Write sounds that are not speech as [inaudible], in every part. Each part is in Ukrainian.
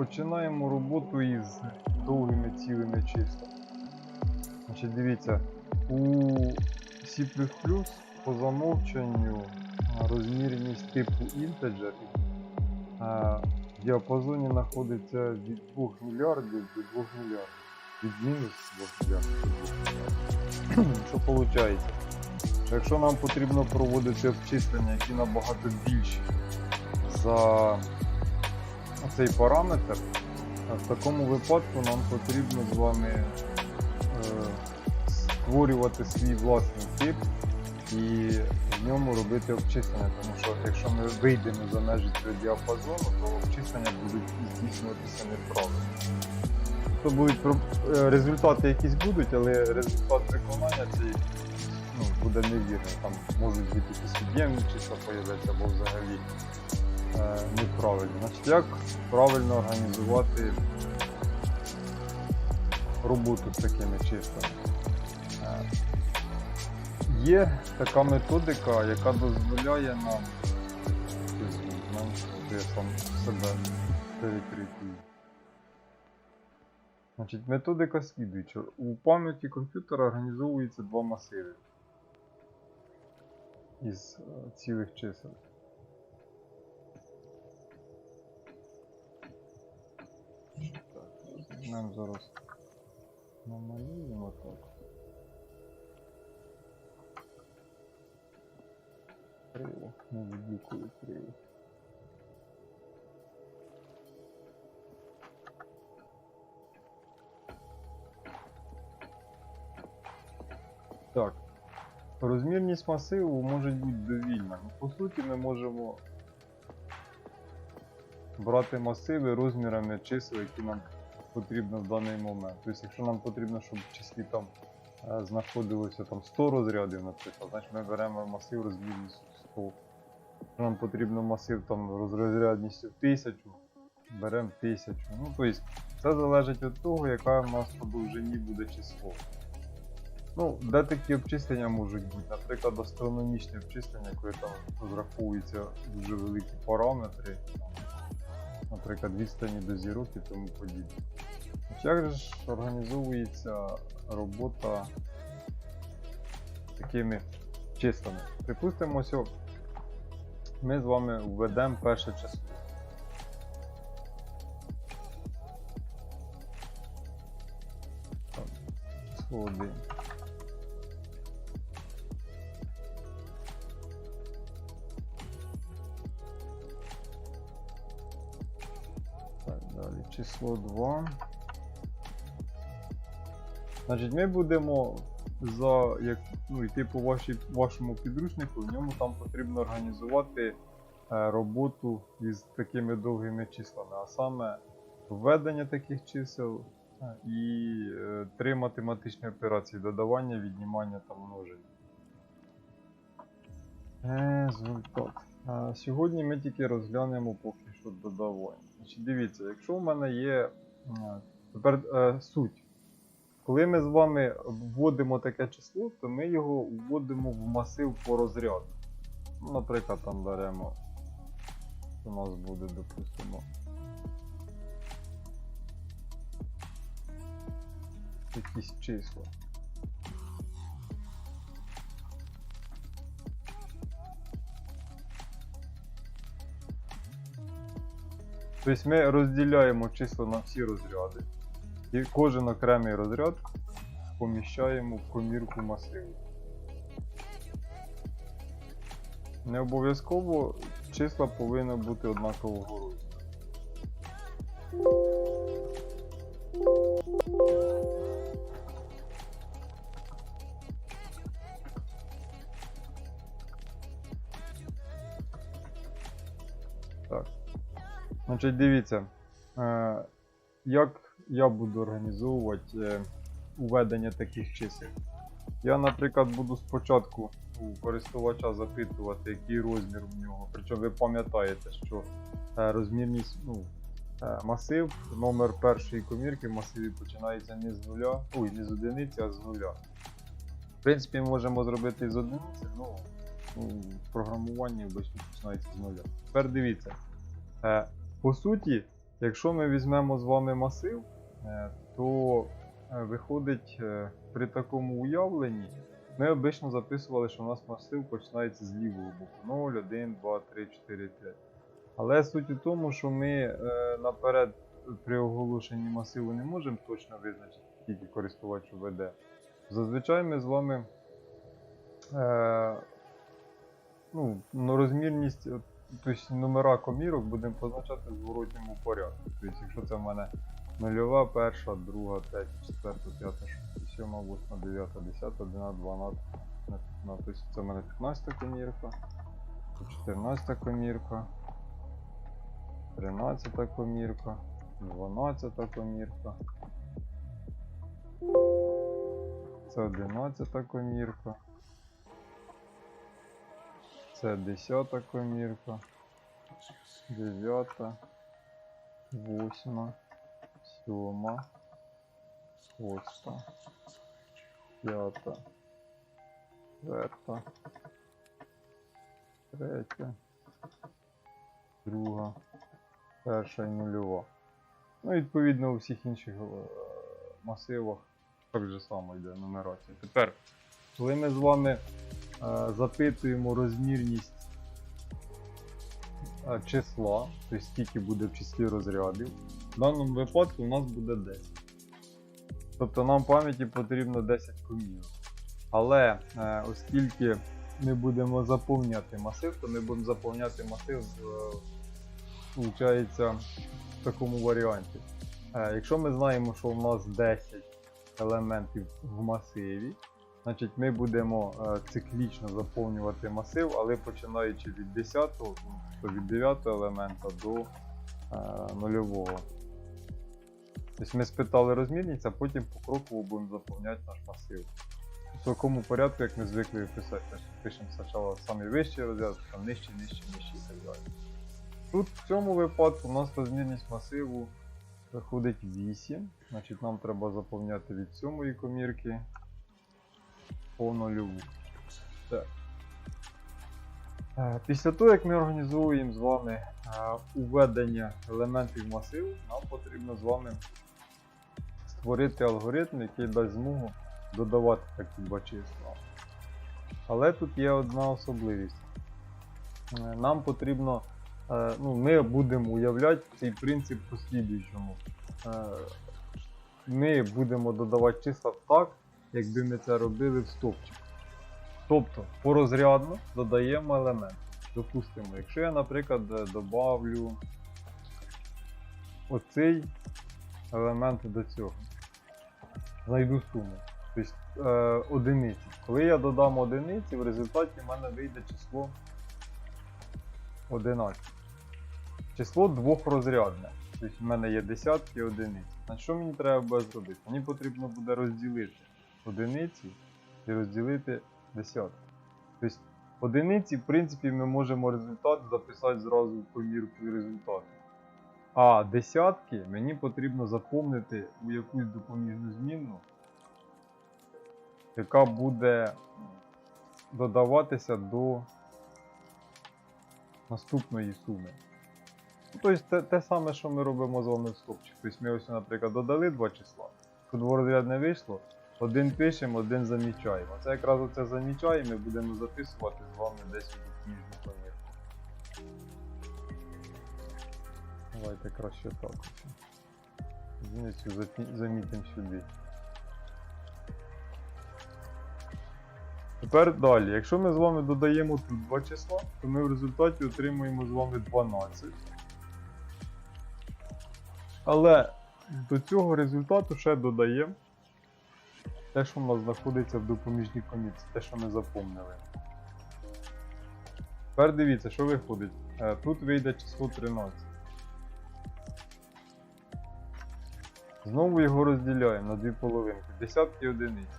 починаємо роботу із довгими цілими числами. Значить, дивіться, у C по замовченню розмірність типу integer в діапазоні знаходиться від 2 мільярдів до 2 мільярдів. Від мінус 2 мільярдів до 2 мільярдів. Що виходить? Якщо нам потрібно проводити обчислення, які набагато більші за цей параметр, в такому випадку нам потрібно з вами е, створювати свій власний тип і в ньому робити обчислення, тому що якщо ми вийдемо за межі цього діапазону, то обчислення будуть здійснюватися неправильно. То будуть е, результати якісь будуть, але результат виконання цей ну, буде невірний. Там можуть бути якісь від'ємні числа появляться або взагалі неправильно. Значить, як правильно організувати роботу з такими числами? Е, Є така методика, яка дозволяє нам сам себе перекритую. Значить, методика слідуюча. У пам'яті комп'ютера організовується два масиви із е, цілих чисел. Нам зараз намалюємо так. Криво, не відлікую криво. Так. Розмірність масиву може бути довільна. Ну, По суті, ми можемо брати масиви розмірами чисел, які нам потрібно в даний момент. Тобто, якщо нам потрібно, щоб числі там е, знаходилося там 100 розрядів, наприклад, значить ми беремо масив розмірністю 100. Якщо нам потрібно масив там розрядністю 1000, беремо 1000. Ну, тобто, це залежить від того, яка в нас по довжині буде число. Ну, де такі обчислення можуть бути? Наприклад, астрономічні обчислення, коли там розраховуються дуже великі параметри, наприклад, відстані до зірок і тому подібне. Як же ж організовується робота такими числами? Припустимо, ось ми з вами введемо перше число. Так, число 2. Значить, ми будемо за як ну, йти по вашій, вашому підручнику, в ньому там потрібно організувати е, роботу із такими довгими числами, а саме введення таких чисел е, і е, три математичні операції додавання, віднімання та множення. Результат. Сьогодні ми тільки розглянемо поки що додавання. Значить, дивіться, якщо в мене є е, тепер е, суть. Коли ми з вами вводимо таке число, то ми його вводимо в масив по розряду. Ну, наприклад, там беремо. У нас буде, допустимо. Якісь числа. Тобто ми розділяємо числа на всі розряди. І кожен окремий розряд поміщаємо в комірку масиву. Не обов'язково числа повинні бути однакового розміру. Значить, дивіться. Е, як я буду організовувати е, уведення таких чисел. Я, наприклад, буду спочатку у користувача запитувати, який розмір у нього. Причому ви пам'ятаєте, що е, розмірність, ну, масив, номер першої комірки в масиві починається не з нуля, ой, не з одиниці, а з нуля. В принципі, можемо зробити і з одиниці, ну, ну, в програмуванні обично починається з нуля. Тепер дивіться. По суті, Якщо ми візьмемо з вами масив, е, то е, виходить е, при такому уявленні, ми обично записували, що у нас масив починається з лівого боку 0, 1, 2, 3, 4, 5. Але суть у тому, що ми наперед при оголошенні масиву не можемо точно визначити, скільки користувач веде. Зазвичай ми з вами ну, ну, розмірність, от, тобто номера комірок будемо позначати в зворотньому порядку. Тобто, якщо це в мене нульова, перша, друга, третя, четверта, п'ята, шоста, сьома, восьма, дев'ята, десята, одинадцята, дванадцята, тобто це в мене 15 комірка, 14 комірка, 13 комірка, 12 комірка. Це 11 комірка. Це 10 комірка. 9, 8, 7, 6, 5, 4, 3, друга, перша і нульова. Ну, відповідно у всіх інших е, масивах так же само йде нумерація. Тепер, коли ми з вами запитуємо розмірність числа, тобто скільки буде в числі розрядів, в даному випадку у нас буде 10. Тобто нам пам'яті потрібно 10 комірок. Але е, оскільки ми будемо заповняти масив, то ми будемо заповняти масив виходить, в такому варіанті. Е, якщо ми знаємо, що у нас 10 елементів в масиві, значить ми будемо е, циклічно заповнювати масив, але починаючи від 10, ну, то від 9 елемента до е, нульового. Тобто ми спитали розмірність, а потім покроково будемо заповняти наш масив. В такому порядку, як ми звикли писати. Тобто Пишемо спочатку самі вищі розряд, там нижчі, нижчі, нижчі і так далі. Тут в цьому випадку у нас розмірність масиву виходить 8. Значить нам треба заповняти від 7 комірки по нульову. Е, Після того, як ми організовуємо з вами е, уведення елементів масиву, нам потрібно з вами створити алгоритм, який дасть змогу додавати такі два числа. Але тут є одна особливість. Е, Нам потрібно, ну, ми будемо уявляти цей принцип послідуючому. Е, Ми будемо додавати числа так, якби ми це робили в стовпчик. Тобто порозрядно додаємо елемент. Допустимо, якщо я, наприклад, е, добавлю оцей елемент до цього, знайду суму. Тобто е, одиниці. Коли я додам одиниці, в результаті в мене вийде число 11. Число двохрозрядне. Тобто в мене є десятки одиниць. Значить, що мені треба буде зробити? Мені потрібно буде розділити одиниці і розділити десятки. Тобто одиниці, в принципі, ми можемо результат записати зразу в помірку результату. А десятки мені потрібно заповнити у якусь допоміжну змінну, яка буде додаватися до наступної суми. Ну, Тобто те, те саме, що ми робимо з вами в стопчик. Тобто ми ось, наприклад, додали два числа, що дворозрядне вийшло, один пишемо, один замічаємо. Це якраз оце замічаємо, ми будемо записувати з вами десь у допоміжну помірку. Давайте краще так. Одиницю замітимо сюди. Тепер далі. Якщо ми з вами додаємо тут два числа, то ми в результаті отримуємо з вами 12. Але до цього результату ще додаємо те, що в нас знаходиться в допоміжній комірці, те, що ми запомнили. Тепер дивіться, що виходить. Е, Тут вийде число 13. Знову його розділяємо на дві половинки. Десятки одиниць.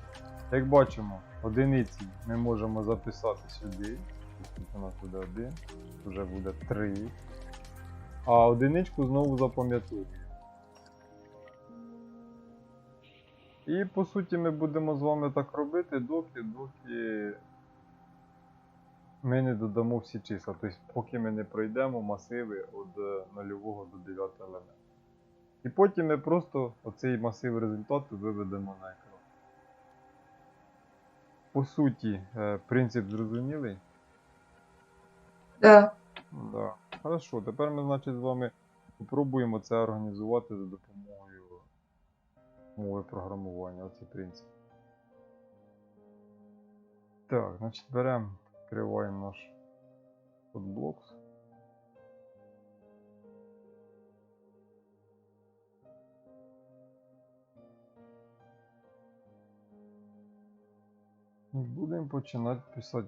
Як бачимо, одиниці ми можемо записати сюди. Тут у нас буде 1, вже буде 3. А одиничку знову запам'ятовуємо. І по суті ми будемо з вами так робити, доки, доки ми не додамо всі числа. Тобто, поки ми не пройдемо масиви від 0 до 9 елемента. І потім ми просто оцей масив результату виведемо на екран. По суті, е, принцип зрозумілий? Да. Да. Хорошо, тепер ми, значить, з вами спробуємо це організувати за допомогою мови програмування. Оцей принцип. Так, значить, беремо, відкриваємо наш. І будемо починати писати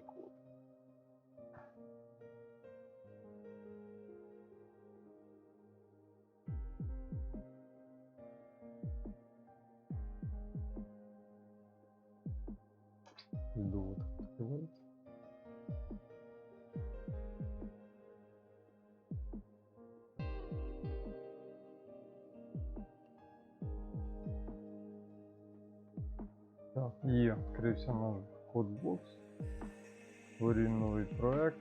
Так, є, відкрився наш кодбокс. Створив новий проект.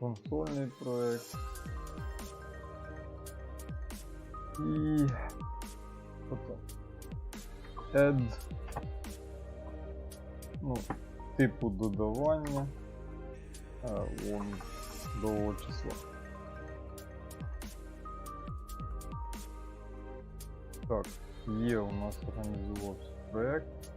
Консольний проект. І потім add ну, типу додавання вон, до числа. Так, є у нас організувався проект.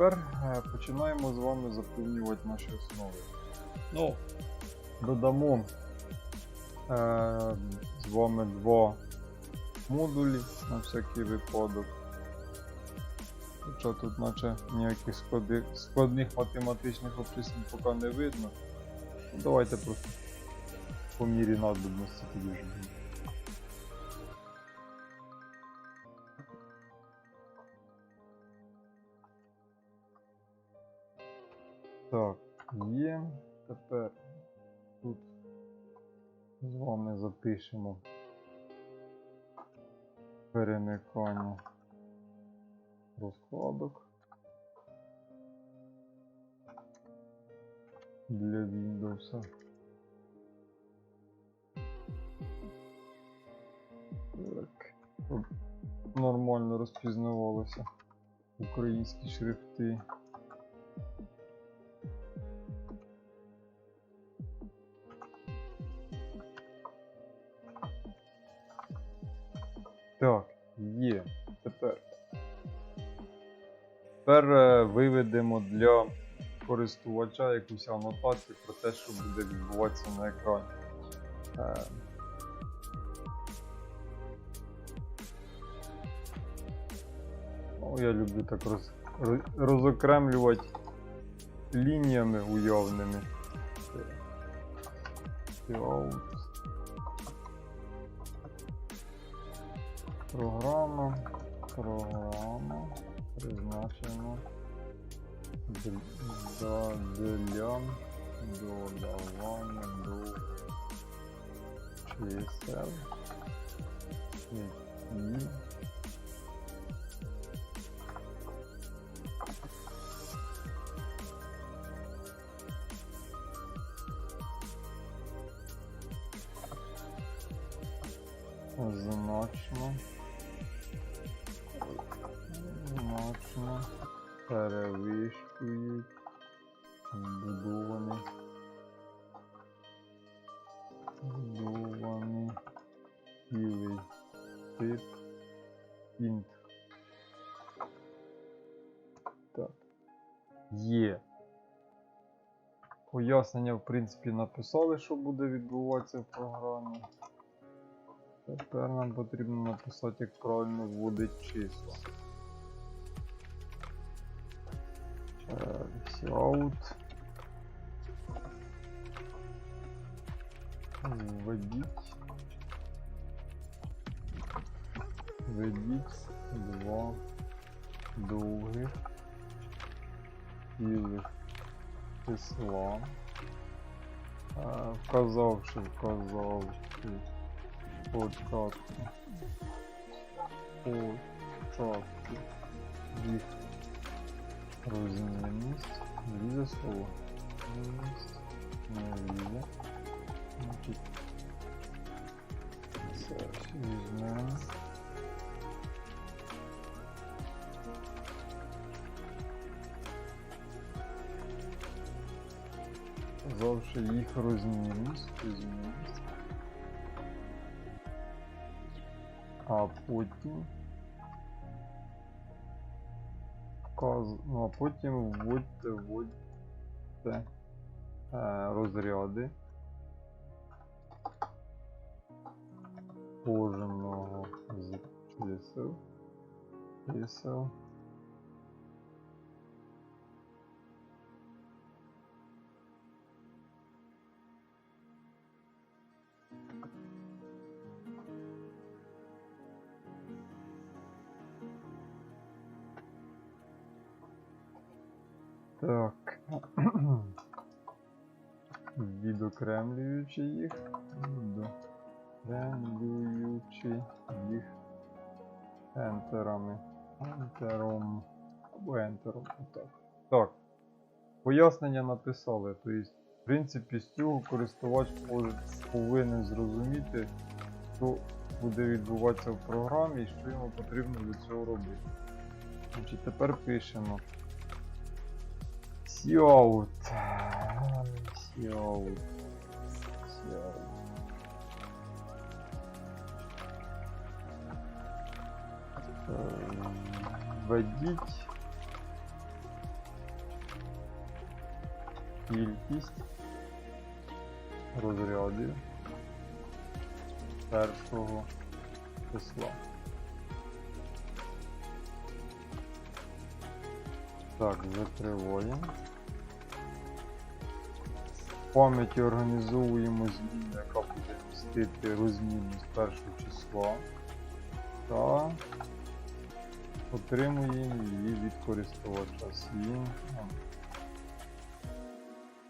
Тепер е, починаємо з вами заповнювати наші основи. Ну, додамо е, з вами два модулі на всякий випадок. Хоча тут наче ніяких склади- складних математичних обчислень поки не видно. Ну, Давайте просто по мірі надобності тоді вже є. Тепер тут з вами запишемо перемикання розкладок для Windows. Так, щоб нормально розпізнавалося українські шрифти. Для користувача якусь анотацію про те, що буде відбуватися на екрані. Е, Ну, я люблю так роз, роз- розокремлювати лініями уявними. Програма. Програма. Призначена д- да- для додавання до чисел. Які int. Так. Є. Пояснення, в принципі, написали, що буде відбуватися в програмі. Тепер нам потрібно написати, як правильно вводить числа. Out. Введіть. Введіть два довгих цілих числа. Е, Вказавши, вказавши початку початку їх розмірність лізе слово. Єсть. Нові. Значить, це ось візьмемо. Завжди їх розмірність, розмірність. А потім вказ... ну, а потім вводьте, вводьте е, розряди кожного з чисел. Чисел. Так. [clears throat] Відокремлюючи їх. Відокремлюючи їх ентерами. Ентером. Або ентером. Отак. Так. Пояснення написали. Тобто, в принципі, з цього користувач повинен зрозуміти, що буде відбуватися в програмі і що йому потрібно для цього робити. Значить, тепер пишемо. Сіаут. Сіаут. Сіаут. Введіть кількість розрядів першого числа. Так, закриваємо. Пам'яті організовуємо зміну, яка буде містити розмірність першого числа. Та отримуємо її від користувача. Свін.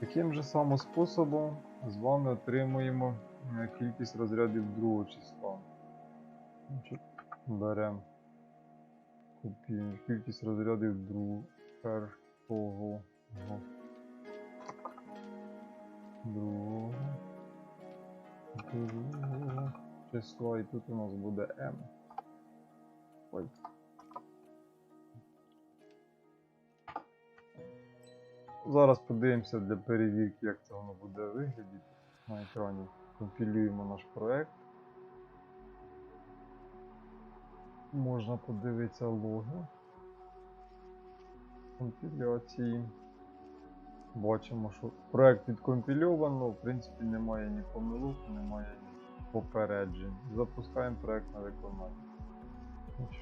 Таким же самим способом з вами отримуємо е, кількість розрядів другого числа. Беремо кількість розрядів другого другого другого числа і тут у нас буде m. Ой. Зараз подивимося для перевірки, як це воно буде виглядати на екрані. Компілюємо наш проект. Можна подивитися логи компіляції. Бачимо, що проект відкомпільовано, в принципі немає ні помилок, немає ні попереджень. Запускаємо проект на виконання.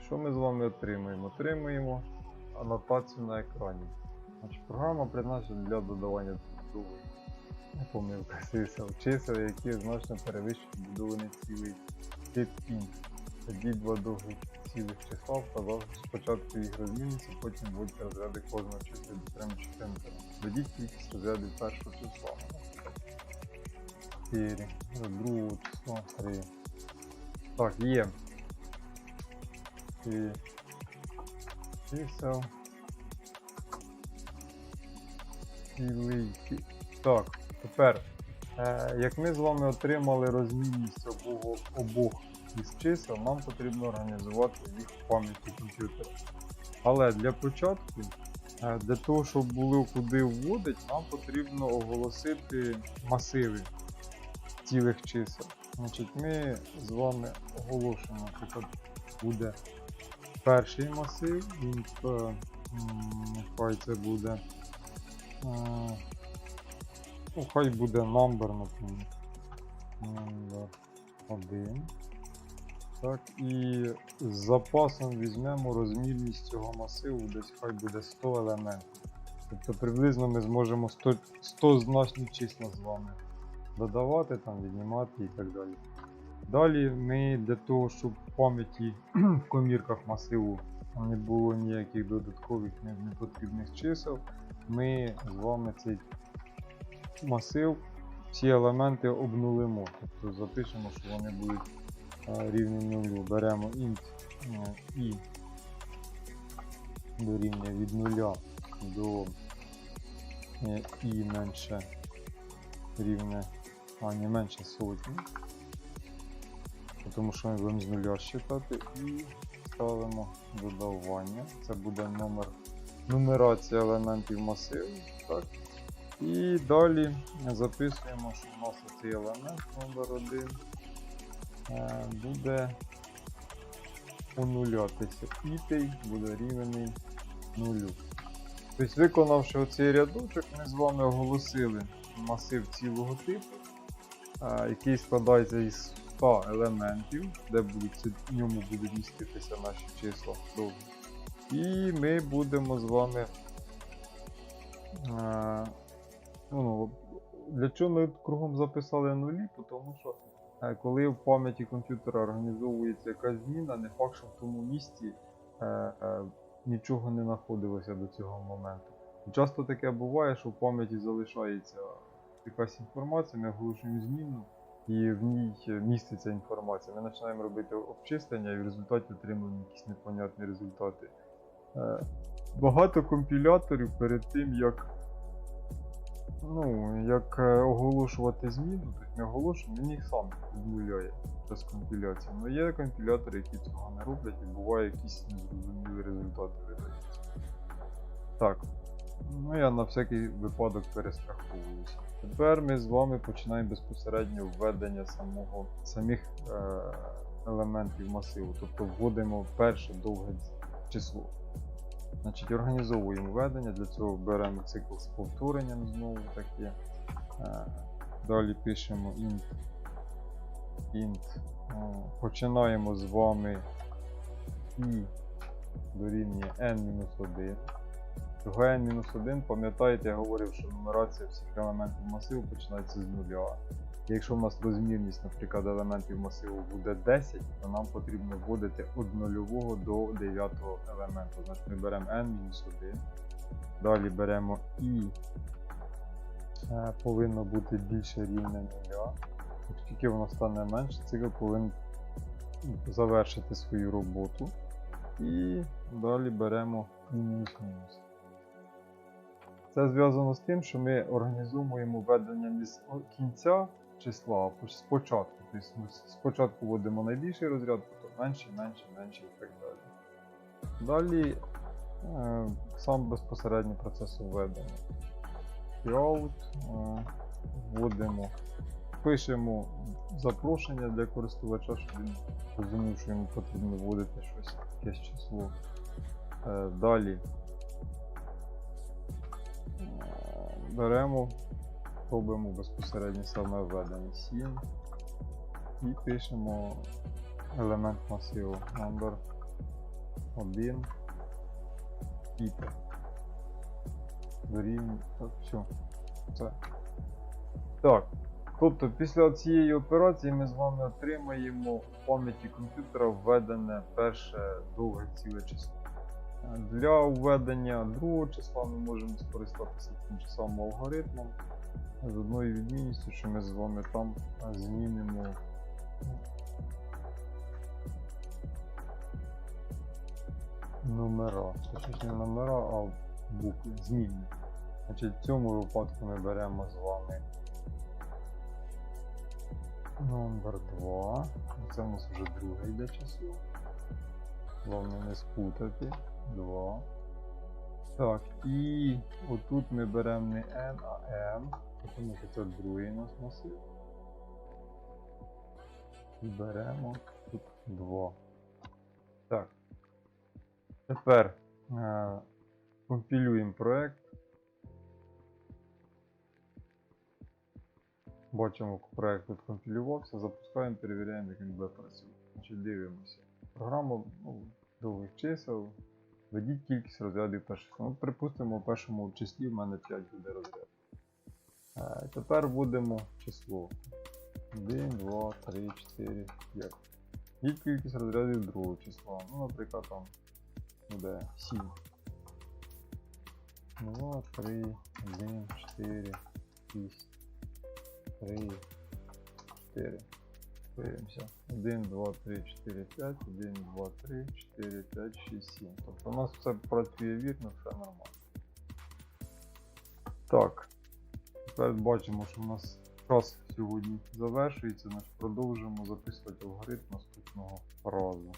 Що ми з вами отримуємо? Отримуємо анотацію на екрані. Значить, програма призначена для додавання другої помилка чисел, чисел, які значно перевищують будований цілий тип int. Тоді два довгих цілих числа вказав спочатку їх розмінність, а потім вводьте розряди кожного числа від окремих Введіть кількість розрядів першого числа. 4, другого числа 3. Так, є. І чисел. Цілий. Так, тепер, е, як ми з вами отримали розмінність обох, обох із чисел, нам потрібно організувати їх в пам'яті комп'ютера. Але для початку, для того, щоб було куди вводити, нам потрібно оголосити масиви цілих чисел. Значить, ми з вами оголошуємо, наприклад, буде перший масив, він е, нехай це буде. е, Ну, хай буде number, наприклад. Number 1. Так, і з запасом візьмемо розмірність цього масиву, десь хай буде 100 елементів. Тобто приблизно ми зможемо 100, 100 значні числа з вами додавати, там, віднімати і так далі. Далі ми для того, щоб в пам'яті [clears throat] в комірках масиву не було ніяких додаткових непотрібних чисел, ми з вами цей масив, всі елементи обнулимо. Тобто запишемо, що вони будуть рівні нулю. Беремо int е, і дорівнює від нуля до е, і менше рівне, а не менше сотні. Тому що ми будемо з нуля считати і ставимо додавання. Це буде номер нумерація елементів масиву. Так. І далі записуємо, що у нас цей елемент номер 1 е, буде онулятися. І той буде рівний нулю. Тобто, виконавши оцей рядочок, ми з вами оголосили масив цілого типу, е, який складається із 100 елементів, де будуть, в ньому будуть міститися наші числа. І ми будемо з вами. Е, ну, для чого ми кругом записали нулі? Тому що е, коли в пам'яті комп'ютера організовується якась зміна, не факт, що в тому місці е, е, нічого не знаходилося до цього моменту. Часто таке буває, що в пам'яті залишається якась інформація, ми оголошуємо зміну, і в ній міститься інформація. Ми починаємо робити обчислення, і в результаті отримуємо якісь непонятні результати. Е, Багато компіляторів перед тим, як ну, як е, оголошувати зміну, тобто не оголошуємо, він їх сам відмовляє без компіляції. Але є компілятори, які цього не роблять, і буває якісь незрозумілі результати видаються. Так. Ну я на всякий випадок перестраховуюся. Тепер ми з вами починаємо безпосередньо введення самого, самих е, елементів масиву, тобто вводимо перше довге число. Значить, організовуємо введення, для цього беремо цикл з повторенням знову таки. Е, Далі пишемо int. int. Починаємо з вами і дорівнює n-1. Того n-1, пам'ятаєте, я говорив, що нумерація всіх елементів масиву починається з нуля. Якщо в нас розмірність, наприклад, елементів масиву буде 10, то нам потрібно вводити від нульового до 9 елементу. Значить ми беремо n-1, далі беремо і е, повинно бути більше рівне нуля. Оскільки воно стане менше, цикл повинен завершити свою роботу. І далі беремо мінус-мінус. Це зв'язано з тим, що ми не з кінця числа, спочатку. Тобто спочатку вводимо найбільший розряд, потім менший, менший, менший і так далі. Далі е, сам безпосередньо процес введення. Out, е, вводимо, пишемо запрошення для користувача, щоб він розумів, що йому потрібно вводити щось, якесь число. Е, далі беремо, робимо безпосередньо саме введення 7 і пишемо елемент масиву number 1 типу. Дорівнює. Все. Це. Так. Тобто після цієї операції ми з вами отримаємо в пам'яті комп'ютера введене перше довге ціле число. Для введення другого числа ми можемо скористатися тим же самим алгоритмом з одною відмінністю, що ми з вами там змінимо номера. Точніше не номера, а букви, змінні. Значить, в цьому випадку ми беремо з вами номер 2. Це у нас вже друге йде число. Головне не спутати. 2. Так, і отут ми беремо не n, а n, що це другий нас масив. Беремо тут 2. Так. Тепер е, компілюємо проект. Бачимо, проект тут компілювався, запускаємо, перевіряємо, як він буде працювати. Дивимося. Програма ну, довгих чисел. Введіть кількість розрядів перших. Ну, припустимо, у першому числі в мене 5 буде розряд. Е, тепер вводимо число. 1, 2, 3, 4, 5. І кількість розрядів другого числа. Ну, наприклад, там буде 7. 2, 3, 1, 4, 6, 3, 4. Дивимося. 1, 2, 3, 4, 5, 1, 2, 3, 4, 5, 6, 7. Тобто у нас все працює вірно, все нормально. Так. Бачимо, що в нас час сьогодні завершується. Значить, продовжимо записувати алгоритм наступного разу.